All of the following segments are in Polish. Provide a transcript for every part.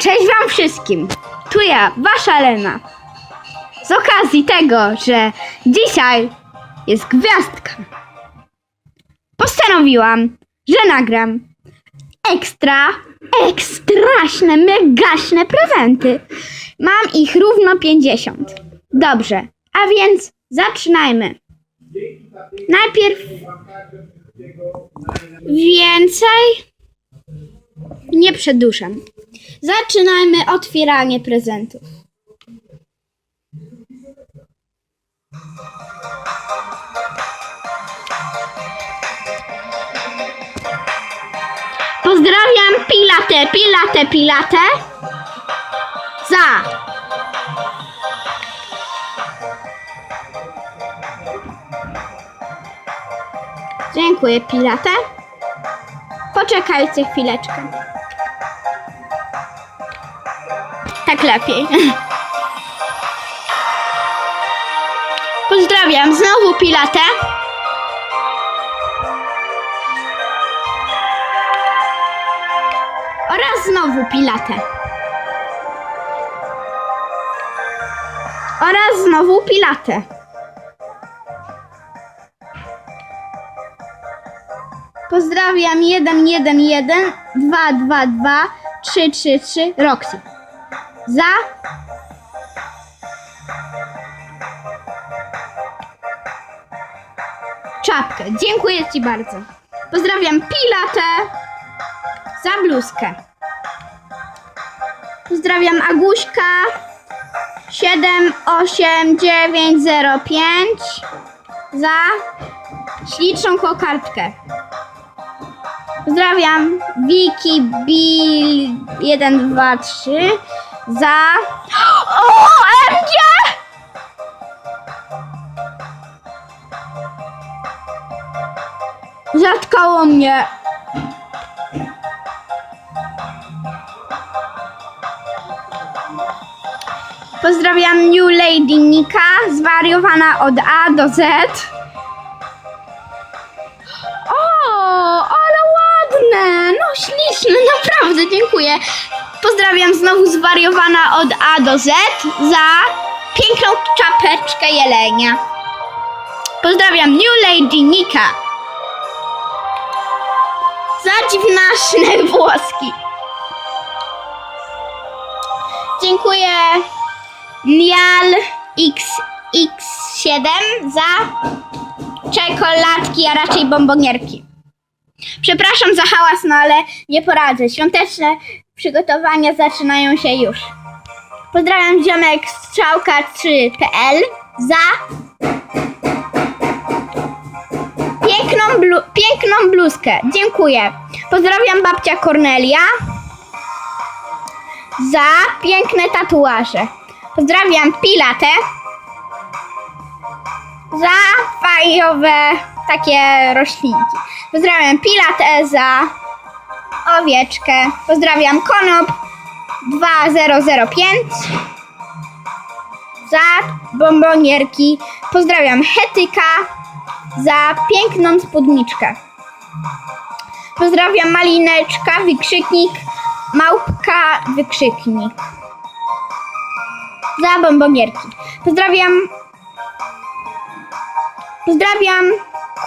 Cześć Wam wszystkim! Tu ja, Wasza Lena. Z okazji tego, że dzisiaj jest gwiazdka, postanowiłam, że nagram ekstra, ekstraśne, megaśne prezenty. Mam ich równo 50. Dobrze, a więc zaczynajmy. Najpierw więcej nie przedłużam. Zaczynajmy otwieranie prezentów. Pozdrawiam Pilatę, Pilatę, Pilatę. Za. Dziękuję, Pilatę. Poczekajcie chwileczkę. Tak lepiej. Pozdrawiam znowu Pilatę. Oraz znowu Pilatę. Oraz znowu Pilatę. Pozdrawiam 111 222 333 Roxy. Za czapkę. Dziękuję Ci bardzo. Pozdrawiam Pilatę za bluzkę. Pozdrawiam Aguśka 78905 za śliczną kokardkę. Pozdrawiam Wiki Bill 123 za OMG! Zatkało mnie. Pozdrawiam New Lady Nika, zwariowana od A do Z. Pozdrawiam znowu zwariowana od A do Z za piękną czapeczkę jelenia. Pozdrawiam New Lady Nika za dziwnaczne włoski. Dziękuję Nial XX7 za czekoladki, a raczej bombonierki. Przepraszam za hałas, no ale nie poradzę. Świąteczne przygotowania zaczynają się już. Pozdrawiam ziomek strzałka3.pl za piękną, blu- piękną bluzkę. Dziękuję. Pozdrawiam babcia Kornelia za piękne tatuaże. Pozdrawiam Pilatę za fajowe takie roślinki. Pozdrawiam Pilatę za owieczkę. Pozdrawiam Konop 2005 za bombonierki. Pozdrawiam Hetyka za piękną spódniczkę. Pozdrawiam Malineczka, wykrzyknik, małpka, wykrzyknik. Za bombonierki. Pozdrawiam. Pozdrawiam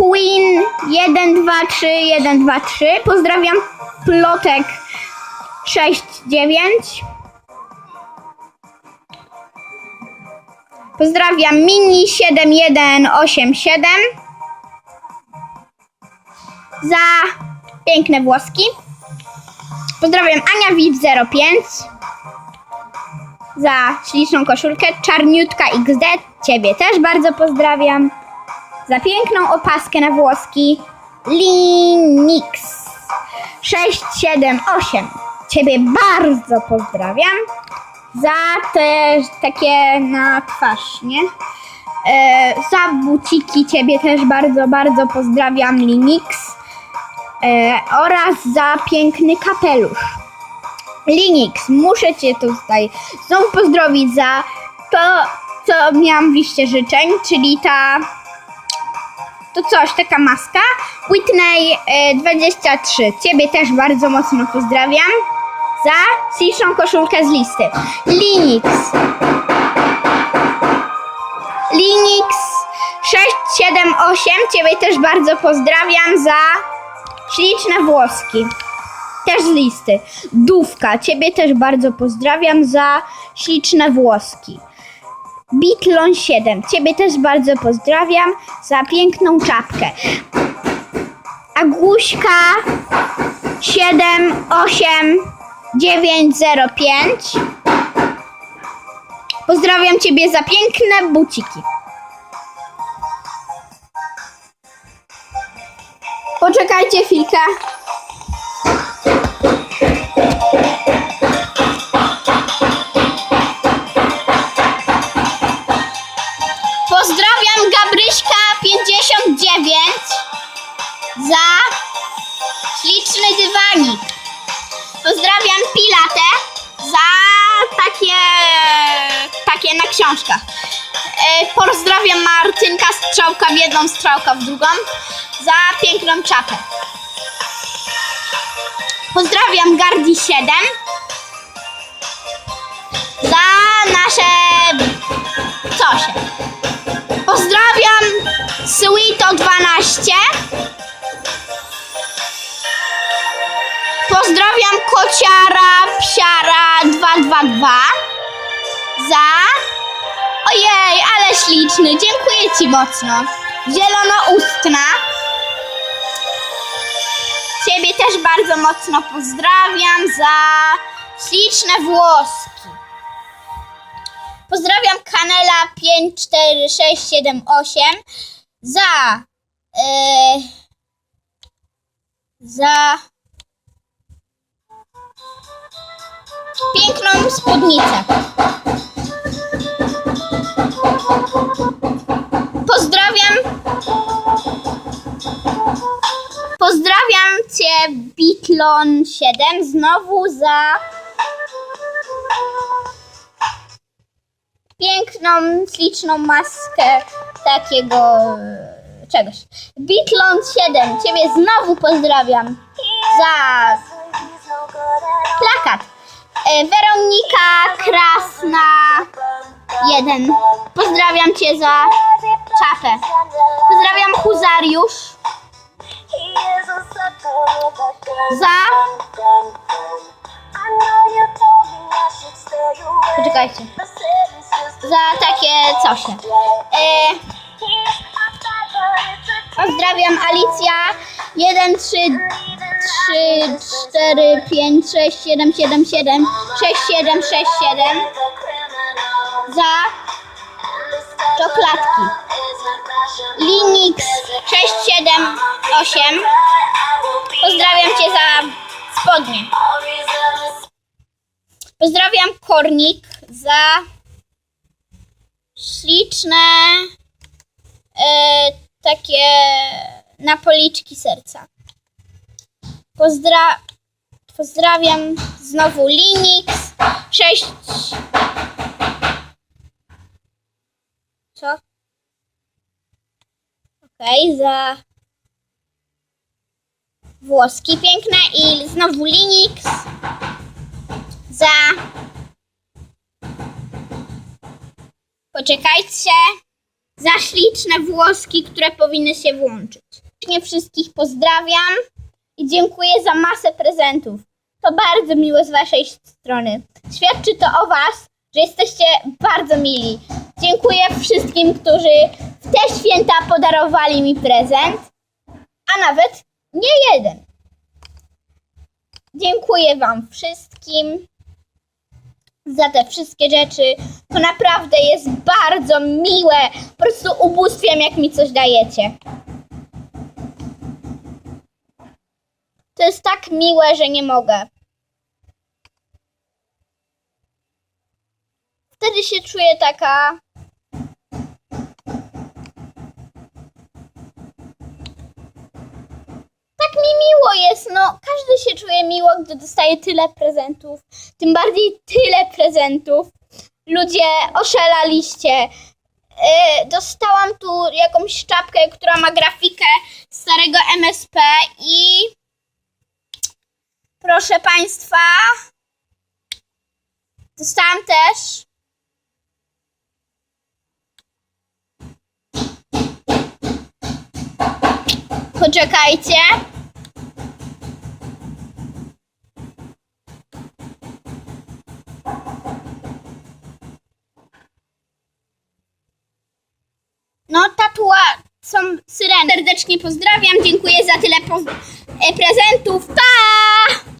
Queen 123123. Pozdrawiam Plotek 69. Pozdrawiam Mini 7187 za piękne włoski. Pozdrawiam Ania Wit 05 za śliczną koszulkę. Czarniutka XD, Ciebie też bardzo pozdrawiam. Za piękną opaskę na włoski. Linix 678. Ciebie bardzo pozdrawiam. Za te takie na twarz, nie? E, za buciki Ciebie też bardzo, bardzo pozdrawiam Linix. E, oraz za piękny kapelusz. Linix, muszę Cię tutaj znowu pozdrowić za to, co miałam w liście życzeń, czyli ta to coś, taka maska. Whitney e, 23. Ciebie też bardzo mocno pozdrawiam. Za śliczną koszulkę z listy. Linix. Linix 678. Ciebie też bardzo pozdrawiam za śliczne włoski. Też z listy. Dówka. Ciebie też bardzo pozdrawiam za śliczne włoski. Bitlon 7. Ciebie też bardzo pozdrawiam za piękną czapkę. Aguśka 7 8 905. Pozdrawiam Ciebie za piękne buciki. Poczekajcie chwilkę. Książkach. E, Pozdrawiam Martynka strzałka w jedną, strzałka w drugą za piękną czapę. Pozdrawiam Gardi 7 za nasze cosie. Pozdrawiam Sweeto 12 Pozdrawiam kociara psiara 222 za. Ojej, ale śliczny, dziękuję Ci mocno. Zielonoustna. Ciebie też bardzo mocno pozdrawiam za śliczne włoski. Pozdrawiam Kanela 54678 za. Yy, za. piękną spódnicę. Pozdrawiam. Pozdrawiam Cię, Bitlon 7, znowu za piękną, śliczną maskę takiego czegoś. Bitlon 7, Ciebie znowu pozdrawiam za plakat. E, Weronika Krasna 1. Pozdrawiam Cię za czapę. Pozdrawiam Huzariusz za... Poczekajcie. Za takie cosie. E, pozdrawiam Alicja 1, 3, 3, 4, 5, 6, 7, 7, 7, 6, 7, 6, 7 za czoklatki. Linix 6, 7, 8. Pozdrawiam Cię za spodnie. Pozdrawiam Kornik za śliczne e, takie napoliczki serca. Pozdra pozdrawiam znowu Linix 6 Co? Okej, za włoski piękne i znowu Linux za Poczekajcie za śliczne włoski, które powinny się włączyć. Nie wszystkich pozdrawiam i dziękuję za masę prezentów. To bardzo miło z Waszej strony. Świadczy to o Was, że jesteście bardzo mili. Dziękuję wszystkim, którzy w te święta podarowali mi prezent, a nawet nie jeden. Dziękuję Wam wszystkim za te wszystkie rzeczy. To naprawdę jest bardzo miłe. Po prostu ubóstwiam, jak mi coś dajecie. To jest tak miłe, że nie mogę. Wtedy się czuję taka. Tak mi miło jest, no czuje miło, gdy dostaje tyle prezentów. Tym bardziej tyle prezentów. Ludzie oszalaliście. y, dostałam tu jakąś czapkę, która ma grafikę starego MSP i proszę Państwa, dostałam też Poczekajcie. Serdecznie pozdrawiam. Dziękuję za tyle e, prezentów. Pa!